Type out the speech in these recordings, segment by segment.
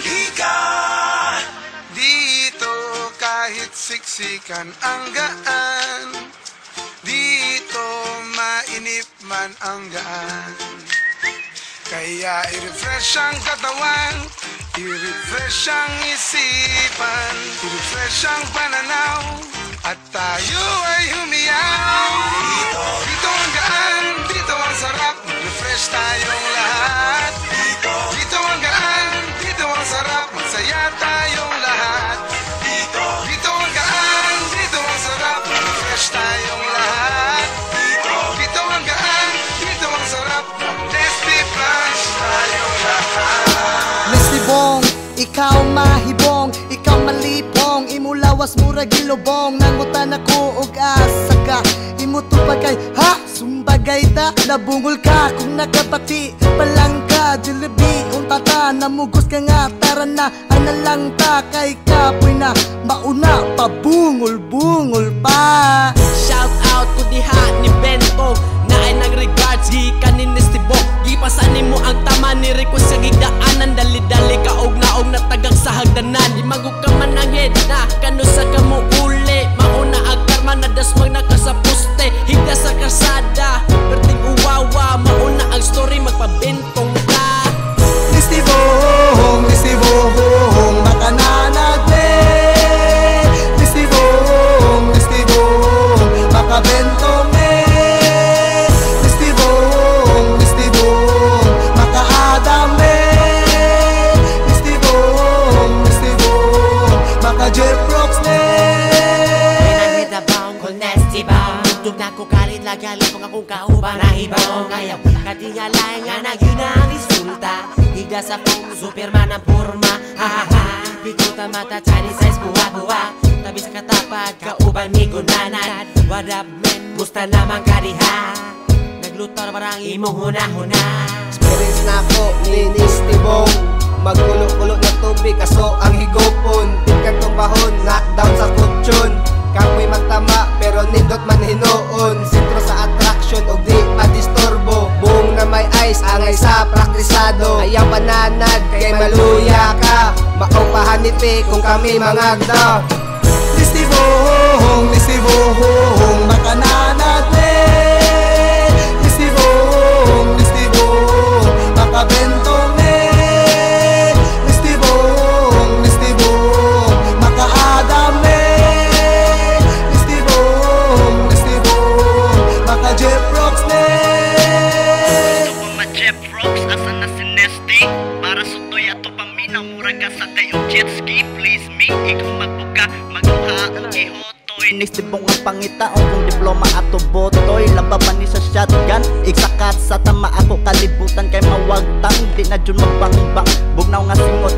halika! Dito kahit siksikan ang gaan. Dito mainip man ang gaan. Kaya i-refresh ang katawan. I-refresh ang isipan. I-refresh ang pananaw Imulawas mura gilubong, nangutan ako og asa ka. Imo tupagay, ha? Sumbagay ta, nabungol ka. Kung nakapati, palang ka Jalebi, untata, namugos ka nga Tara na, ana lang ta Kay kapoy na, mauna Pabungol-bungol pa. Shout out ko diha ni Bento. Na ay nag-regards gikan ni Nestibo. Gipasanin mo ang tama ni Rico sa gigdaanan Dali-dali ka og naog na tagang sa hagdanan. Di magug ka man ang bang Tugtog na ko kalit lagali kung akong kauban na ibang Ayaw katingalay nga na yun ang resulta. Higa sa phone, superman ang porma. Ha ha mata, Chinese size, buwa buwa. Tabi sa katapat, kauban gunanan What up men, musta naman ka diha Nagluto na parang imong huna-huna. Experience na ako, linis tibong. Magkulo-kulo na tubig, kaso ang higopon Tingkan tumbahon, knockdown sa kutsyon pananad, kay maluya ka. Maupahan ni Pe kung kami mangagda Misty Bong, Misty Bong, baka nanagwe Misty Bong, Misty Bong, baka bento me. Baka adame Misty Bong, Misty Bong, baka Jeff Rocks Mga Jeff Rocks, jet Please me, ikaw magbuka, magluha ang ihotoy. Inistibong ang pangitaon kung diploma ato botoy Lababan ni sa shotgun Iksakat sa tama. Ako kalibutan Kay mawagtang. Di na dyan magbangbang Bugnaw nga singot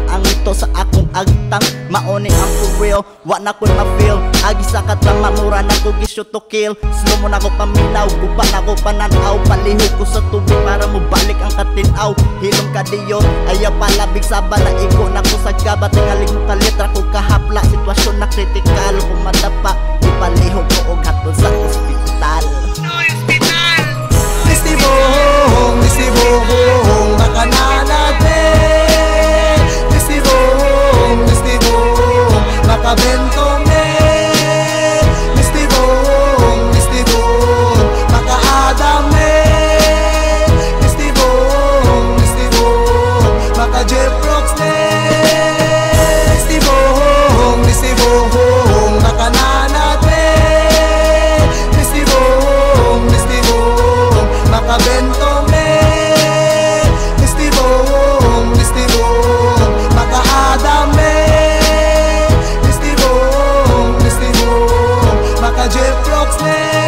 sa akong agtang Maoni ang for real Wa na ko na feel Agi sa katama Mura na ko gisyo to kill. Slow mo na ko paminaw Guba na ko pananaw. Palihog ko sa tubig Para mo balik ang katinaw. Hilong ka diyo Ayaw palabig sa bala Iko na ko sa gaba Tingaling mo ka letra ko. Kahapla Sitwasyon na kritikal. Kung Jeff Brooks name.